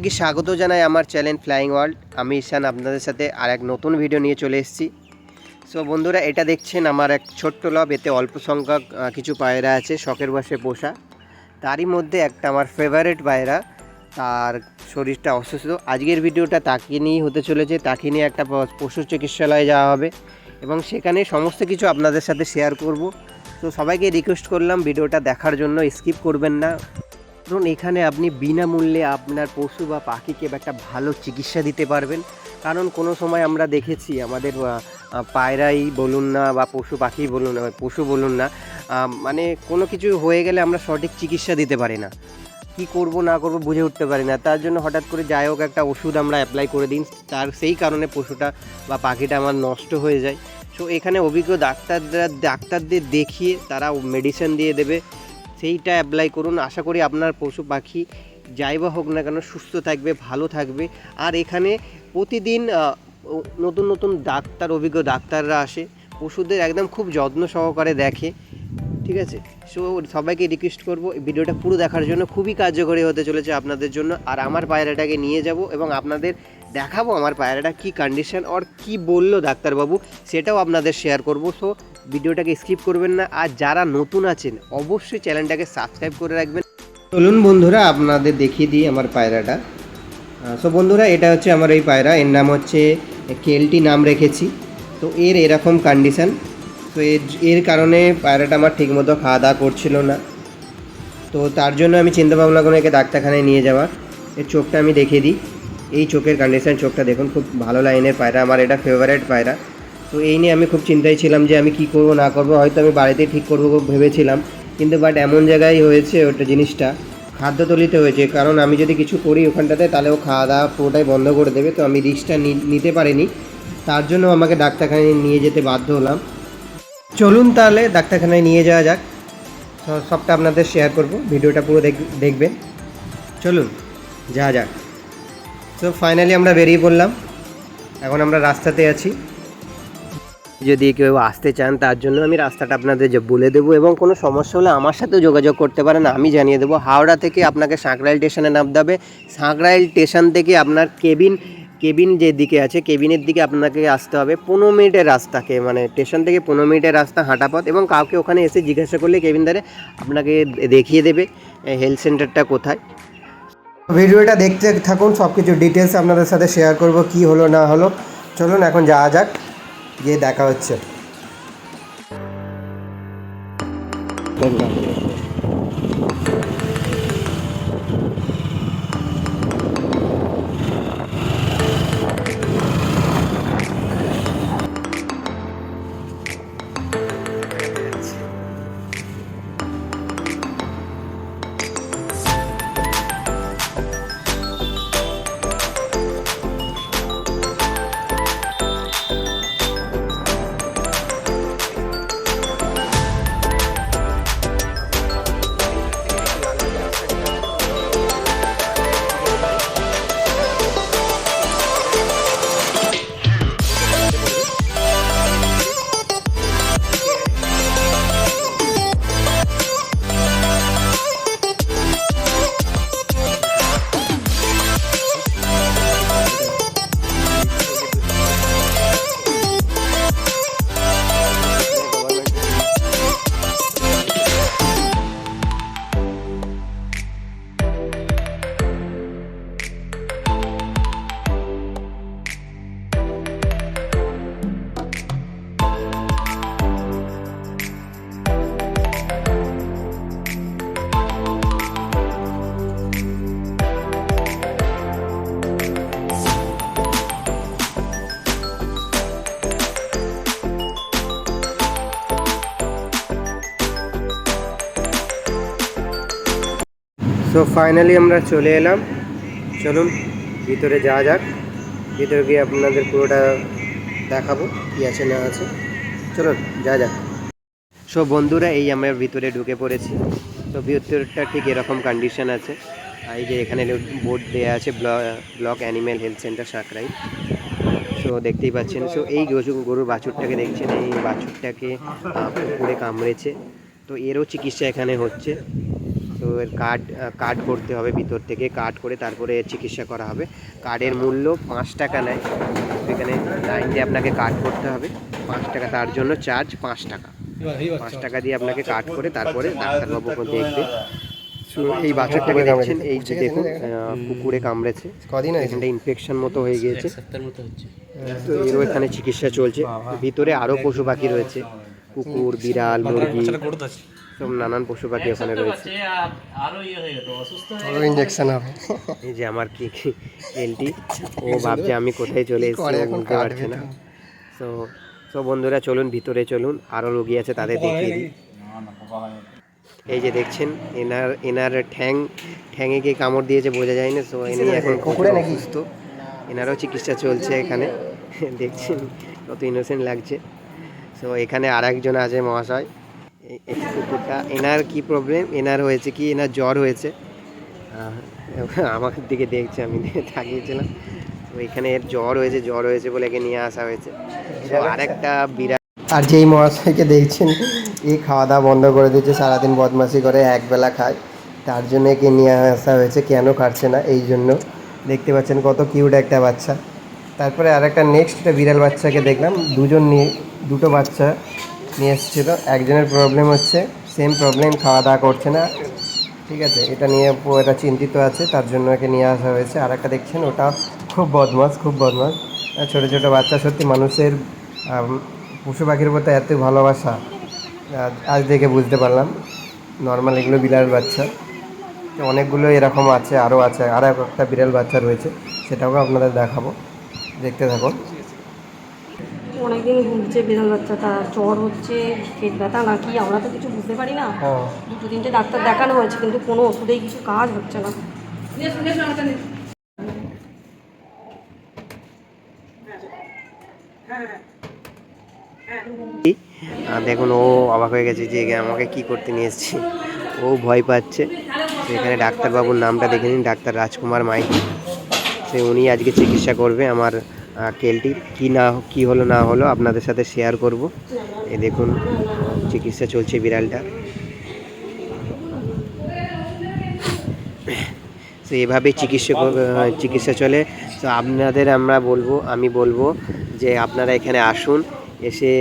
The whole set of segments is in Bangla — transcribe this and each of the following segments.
সবাইকে স্বাগত জানাই আমার চ্যানেল ফ্লাইং ওয়ার্ল্ড। আমি ঈশান, আপনাদের সাথে আর এক নতুন ভিডিও নিয়ে চলে এসেছি। সো বন্ধুরা, এটা দেখছেন আমার এক ছোট্ট লব, এতে অল্প সংখ্যক কিছু পায়রা আছে, শখের বসে পোষা। তারই মধ্যে একটা আমার ফেভারিট পায়রা, তার শরীরটা অসুস্থ। আজকের ভিডিওটা তাকে নিয়েই হতে চলেছে, তাকে নিয়ে একটা পশু চিকিৎসালয়ে যাওয়া হবে। এবং সেখানে সমস্ত কিছু আপনাদের সাথে শেয়ার করব। তো সবাইকে রিকোয়েস্ট করলাম, ভিডিওটা দেখার জন্য স্কিপ করবেন না। ধরুন, এখানে আপনি বিনামূল্যে আপনার পশু বা পাখিকে একটা ভালো চিকিৎসা দিতে পারবেন। কারণ কোনো সময় আমরা দেখেছি, আমাদের পায়রাই বলুন না বা পশু পাখি বলুন না, পশু বলুন না মানে কোনো কিছু হয়ে গেলে আমরা সঠিক চিকিৎসা দিতে পারি না। কি করব, না করব বুঝে উঠতে পারি না। তার জন্য হঠাৎ করে যাই হোক একটা ওষুধ আমরা অ্যাপ্লাই করে দিন। তার সেই কারণে পশুটা বা পাখিটা আমার নষ্ট হয়ে যায়। সো এখানে অভিজ্ঞ ডাক্তাররা, ডাক্তারদের দেখিয়ে তারা মেডিসিন দিয়ে দেবে। সেইটা অ্যাপ্লাই করুন। আশা করি আপনার পশু পাখি যাই বা হোক না কেন সুস্থ থাকবে, ভালো থাকবে। আর এখানে প্রতিদিন নতুন নতুন ডাক্তার, অভিজ্ঞ ডাক্তাররা আসে। পশুদের একদম খুব যত্ন সহকারে দেখে। ঠিক আছে? সো সবাইকে রিকোয়েস্ট করব ভিডিওটা পুরো দেখার জন্য খুবই কার্যকরী হতে চলেছে আপনাদের জন্য। আর আমার পায়রাটাকে নিয়ে যাব এবং আপনাদের দেখাবো আমার পায়রাটা কি কন্ডিশন আর কি বলল ডাক্তারবাবু, সেটাও আপনাদের শেয়ার করব। সো ভিডিওটাকে স্কিপ করবেন না। আর যারা নতুন আছেন, অবশ্যই চ্যানেলটাকে সাবস্ক্রাইব করে রাখবেন। চলুন বন্ধুরা, আপনাদের দেখিয়ে দিই আমার পায়রাটা। সো বন্ধুরা, এটা হচ্ছে আমার এই পায়রা। এর নাম হচ্ছে কেলটি, নাম রেখেছি। তো, এর এরকম কন্ডিশন তো এর এর কারণে পায়রাটা আমার ঠিকমতো খাওয়া দাওয়া করছিল না। তো তার জন্য আমি চিন্তা ভাবনা করে একে ডাক্তারখানায় নিয়ে যাওয়ার এর চোখটা আমি দেখে দিই। এই চোখের কন্ডিশন চোখটা দেখুন, খুব ভালো লাইনের পায়রা, আমার এটা ফেভারেট পায়রা। তো এই নিয়ে আমি খুব চিন্তায় ছিলাম যে আমি কি করব, না করব, হয়তো আমি বাড়িতে ঠিক করব ভেবেছিলাম। কিন্তু বাট এমন জায়গায় হয়েছে ওটা জিনিসটা খাদ্য খাদ্যতলিতে হয়েছে। কারণ আমি যদি কিছু করি ওখানটাতে, তাহলে ও খাওয়া দাওয়া পুরোটাই বন্ধ করে দেবে। তো আমি রিস্কটা নিতে পারিনি। তার জন্য আমাকে ডাক্তারখানায় নিয়ে যেতে বাধ্য হলাম। চলুন তাহলে ডাক্তারখানায় নিয়ে যাওয়া যাক। সবটা আপনাদের শেয়ার করব। ভিডিওটা পুরো দেখ- দেখবেন। চলুন যা যাক। তো ফাইনালি আমরা বেরিয়ে পড়লাম। এখন আমরা রাস্তাতে আছি। যদি কেউ আসতে চান, তার জন্য আমি রাস্তাটা আপনাদের বলে দেবো এবং কোনো সমস্যা হলে আমার সাথেও যোগাযোগ করতে পারেন। আমি জানিয়ে দেবো, হাওড়া থেকে আপনাকে সাঁকরাইল স্টেশনে নামতে হবে। সাঁকরাইল স্টেশন থেকে আপনার কেবিন কেবিন যে দিকে আছে, কেবিনের দিকে আপনাকে আসতে হবে পনেরো মিনিটের রাস্তাকে মানে স্টেশন থেকে পনেরো মিনিটের রাস্তা হাঁটা পথ এবং কাউকে ওখানে এসে জিজ্ঞাসা করলে কেবিনদারে আপনাকে দেখিয়ে দেবে হেলথ সেন্টারটা কোথায়। ভিডিওটা দেখতে থাকুন সব কিছু ডিটেলস আপনাদের সাথে শেয়ার করব, কি হলো না হলো। চলুন এখন যাওয়া যাক, গিয়ে দেখা হচ্ছে। সো ফাইনালি আমরা চলে এলাম। চলুন, ভিতরে যাওয়া যাক। ভিতরে গিয়ে আপনাদের পুরোটা দেখাবো কী আছে, না আছে। চলুন যা যাক। সব বন্ধুরা, এই আমরা ভিতরে ঢুকে পড়েছি। তো ভিতরটা ঠিক এরকম কন্ডিশন আছে। এই যে এখানে বোর্ড দেওয়া আছে block animal health centre Sankrail so দেখতেই পাচ্ছেন। সো এই গরু গরুর বাছুরটাকে দেখছেন। এই বাছুরটাকে কুকুরে কামড়েছে। তো এরও চিকিৎসা এখানে হচ্ছে। তো এর কার্ড কার্ড করতে হবে ভিতর থেকে। কার্ড করে তারপরে চিকিৎসা করা হবে। কার্ডের মূল্য পাঁচ টাকা নেয়। এখানে লাইন দিয়ে আপনাকে কার্ড করতে হবে। পাঁচ টাকা তার জন্য চার্জ পাঁচ টাকা। পাঁচ টাকা দিয়ে আপনাকে কাট করে তারপরে ডাক্তারবাবু দেখবে। এই বাচ্চাটাকে দেখছেন এই যে দেখুন কুকুরে কামড়েছে। কদিন এখানটা ইনফেকশন মতো হয়ে গিয়েছে। সপ্তাহের মতো হচ্ছে। তো এরও এখানে চিকিৎসা চলছে। ভিতরে আরও পশু পাখি রয়েছে। কুকুর বিড়াল মুরগি। সব নানান পশু পাখি ওখানে রয়েছে। আরও ইয়ে হয়ে ইঞ্জেকশন হবে। এই যে আমার কি এলটি ও ভাবছে আমি কোথায় চলে এসেছি বুঝতে পারছে না। তো সো বন্ধুরা চলুন ভিতরে চলুন আরও রোগী আছে তাদের দেখিয়ে দিই। এই যে দেখছেন এনার এনার ঠ্যাং ঠ্যাঙে কে কামড় দিয়েছে বোঝা যায় না। সো এনি এখন কুকুরে নাকি? সুস্থ এনারও চিকিৎসা চলছে এখানে। দেখছেন কত ইনোসেন্ট লাগছে। সো এখানে আর একজন আছে মহাশয়। কুকুরটা এনার কি প্রবলেম এনার হয়েছে কি? এনার জ্বর হয়েছে। আমার দিকে দেখছে আমি তাকিয়েছিলাম। তো এখানে এর জ্বর হয়েছে জ্বর হয়েছে বলে একে নিয়ে আসা হয়েছে। আরেকটা বিরাট আর যেই মহাশয়কে দেখছেন এই খাওয়া দাওয়া বন্ধ করে দিচ্ছে সারাদিন বদমাশি করে একবেলা খায়। তার জন্য একে নিয়ে আসা হয়েছে কেন খাচ্ছে না? এই জন্য দেখতে পাচ্ছেন কত কিউট একটা বাচ্চা। তারপরে আর একটা নেক্সট একটা বিড়াল বাচ্চাকে দেখলাম। দুজন নিয়ে দুটো বাচ্চা নিয়ে এসেছিল। একজনের প্রবলেম হচ্ছে সেম প্রবলেম খাওয়া দাওয়া করছে না। ঠিক আছে, এটা নিয়ে এটা চিন্তিত আছে, তার জন্য একে নিয়ে আসা হয়েছে। আর একটা দেখছেন, ওটা খুব বদমাস খুব বদমাস। ছোটো ছোটো বাচ্চা, সত্যি মানুষের পশু পাখির প্রতি এত ভালোবাসা। আজ- দেখে বুঝতে পারলাম নর্মাল এগুলো বিড়াল বাচ্চা। অনেকগুলো এরকম আছে আরও আছে, আর একটা বিড়াল বাচ্চা রয়েছে সেটাও আপনাদের দেখাবো। দেখতে থাকুন। অনেকদিন ভুগছে বিড়াল বাচ্চাটা জ্বর হচ্ছে পেট ব্যথা নাকি আমরা তো কিছু বুঝতে পারি না। হ্যাঁ। দুটো তিনটে ডাক্তার দেখানো হয়েছে কিন্তু কোনো ওষুধেই কিছু কাজ হচ্ছে না। দেখুন ও অবাক হয়ে গেছে যে আমাকে কি করতে নিয়ে এসেছি। ও ভয় পাচ্ছে। এখানে ডাক্তারবাবুর নামটা দেখে নিন ডাক্তার রাজকুমার মাইতি। সে উনি আজকে চিকিৎসা করবে আমার আহ, কেলটির কি না কি হলো না হলো আপনাদের সাথে শেয়ার করব। এই দেখুন চিকিৎসা চলছে বিড়ালটা। তো এভাবেই চিকিৎসা চিকিৎসা চলে। তো আপনাদের আমরা বলব আমি বলব যে আপনারা এখানে আসুন এসে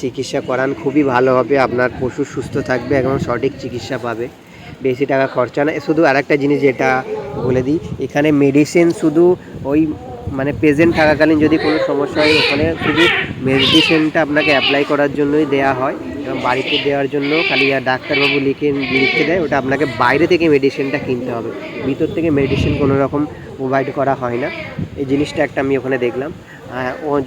চিকিৎসা করান। খুবই ভালো হবে আপনার পশু সুস্থ থাকবে এবং সঠিক চিকিৎসা পাবে। বেশি টাকা খরচা না। শুধু আরেকটা জিনিস যেটা বলে দিই এখানে মেডিসিন শুধু ওই মানে প্রেজেন্ট থাকাকালীন যদি কোনো সমস্যা হয়, ওখানে শুধু মেডিসিনটা আপনাকে অ্যাপ্লাই করার জন্যই দেওয়া হয় এবং বাড়িতে দেওয়ার জন্য খালি ডাক্তারবাবু লিখে লিখে দেয়, ওটা আপনাকে বাইরে থেকে মেডিসিনটা কিনতে হবে। ভিতর থেকে মেডিসিন কোনো রকম প্রোভাইড করা হয় না। এই জিনিসটা একটা আমি ওখানে দেখলাম।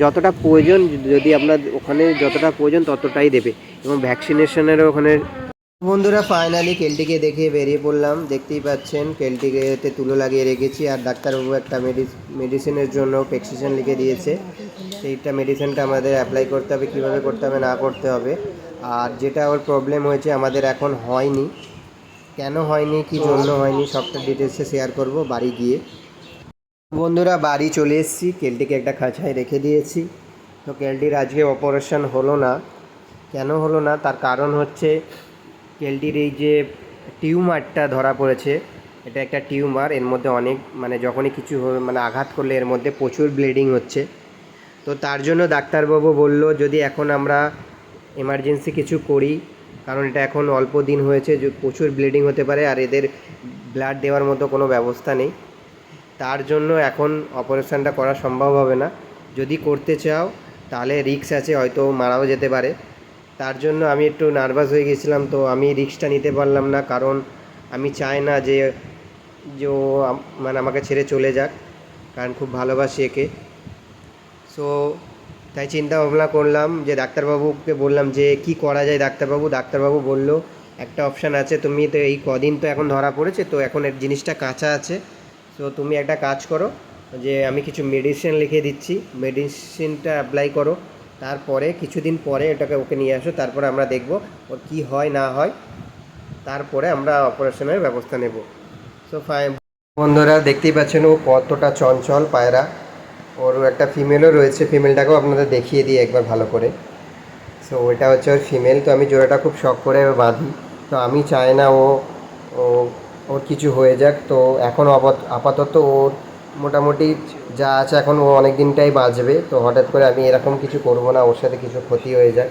যতটা প্রয়োজন, যদি আপনার ওখানে যতটা প্রয়োজন ততটাই দেবে এবং ভ্যাকসিনেশনেরও ওখানে বন্ধুরা ফাইনালি কেলটিকে দেখে বেরিয়ে পড়লাম। দেখতেই পাচ্ছেন, কেলটিকেতে তুলো লাগিয়ে রেখেছি আর ডাক্তারবাবু একটা মেডিসিনের জন্য প্রেসক্রিপশন লিখে দিয়েছে। সেইটা মেডিসিনটা আমাদের অ্যাপ্লাই করতে হবে, কীভাবে করতে হবে, না করতে হবে। আর যেটা ওর প্রবলেম হয়েছে, আমাদের এখন হয়নি। কেন হয়নি, কি জন্য হয়নি, সবটা ডিটেলসে শেয়ার করব বাড়ি গিয়ে। বন্ধুরা, বাড়ি চলে এসেছি, কেলটিকে একটা খাঁচায় রেখে দিয়েছি। তো কেলটির আজকে অপারেশন হলো না। কেন হলো না? তার কারণ হচ্ছে কেলটির এই যে টিউমারটা ধরা পড়েছে, এটা একটা টিউমার, এর মধ্যে অনেক মানে যখনই কিছু মানে আঘাত করলে এর মধ্যে প্রচুর ব্লিডিং হচ্ছে। তো তার জন্য ডাক্তারবাবু বলল, যদি এখন আমরা এমার্জেন্সি কিছু করি, কারণ এটা এখন অল্প দিন হয়েছে প্রচুর ব্লিডিং হতে পারে, আর এদের ব্লাড দেওয়ার মতো কোনো ব্যবস্থা নেই, তার জন্য এখন অপারেশনটা করা সম্ভব হবে না। যদি করতে চাও, তাহলে রিক্স আছে, হয়তো মারাও যেতে পারে। তার জন্য আমি একটু নার্ভাস হয়ে গেছিলাম, তো আমি রিক্সটা নিতে পারলাম না, কারণ আমি চাই না যে যে ও মানে আমাকে ছেড়ে চলে যাক, কারণ খুব ভালোবাসি একে। সো তাই চিন্তা ভাবনা করলাম যে ডাক্তারবাবুকে বললাম যে কি করা যায় ডাক্তারবাবু ডাক্তারবাবু বলল, একটা অপশান আছে, তুমি তো এই কদিন তো এখন ধরা পড়েছে, তো এখন এর জিনিসটা কাঁচা আছে। তো তুমি একটা কাজ করো, যে আমি কিছু মেডিসিন লিখে দিচ্ছি মেডিসিনটা অ্যাপ্লাই করো। তারপরে কিছুদিন পরে এটাকে ওকে নিয়ে আসো, তারপরে আমরা দেখব ওর কী হয়, না হয়। তারপরে আমরা অপারেশনের ব্যবস্থা নেব। সো ফাইন বন্ধুরা, দেখতেই পাচ্ছেন ও কতটা চঞ্চল পায়রা। ওর একটা ফিমেলও রয়েছে ফিমেলটাকেও আপনাদের দেখিয়ে দিই একবার ভালো করে। সো ওইটা হচ্ছে ওর ফিমেল তো আমি জোড়াটা খুব শখ করে বাঁধি। তো আমি চাই না ও, ওর কিছু হয়ে যাক। তো এখন আপাত- আপাতত ওর মোটামুটি যা আছে এখন ও অনেক দিনটাই বাঁচবে। তো হঠাৎ করে আমি এরকম কিছু করব না, ওর সাথে কিছু ক্ষতি হয়ে যায়।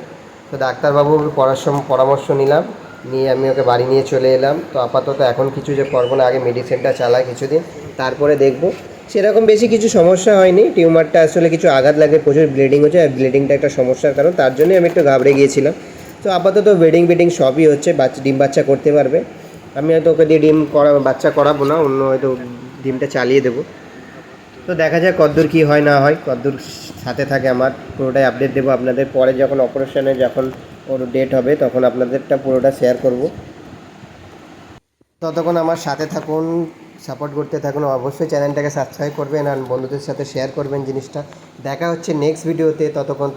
তো ডাক্তারবাবুর পরামর্শ পরামর্শ নিলাম, নিয়ে আমি ওকে বাড়ি নিয়ে চলে এলাম। তো আপাতত এখন কিছু যে করব না, আগে মেডিসিনটা চালাই কিছুদিন, তারপরে দেখব। সেরকম বেশি কিছু সমস্যা হয়নি, টিউমারটা আসলে কিছু আঘাত লাগে, প্রচুর ব্লিডিং হচ্ছে, আর ব্লিডিংটা একটা সমস্যার কারণ, তার জন্যই আমি একটু ঘাবড়ে গিয়েছিলাম। তো আপাতত ওয়েডিং বেডিং সবই হচ্ছে বাচ্চা ডিম বাচ্চা করতে পারবে। আমি হয়তো ওকে দিয়ে ডিম করা, বাচ্চা করাবো না, অন্য হয়তো ডিমটা চালিয়ে দেবো। তো দেখা যায় কদ্দূর কী হয়, না হয়। কদ্দূর সাথে থাকে আমার। পুরোটাই আপডেট দেবো আপনাদের। পরে যখন অপারেশনে যখন ওর ডেট হবে, তখন আপনাদেরটা পুরোটা শেয়ার করব। ততক্ষণ আমার সাথে থাকুন সাপোর্ট করতে থাকুন। অবশ্যই চ্যানেলটাকে সাবস্ক্রাইব করবেন আর বন্ধুদের সাথে শেয়ার করবেন জিনিসটা। দেখা হচ্ছে নেক্সট ভিডিওতে ততক্ষণ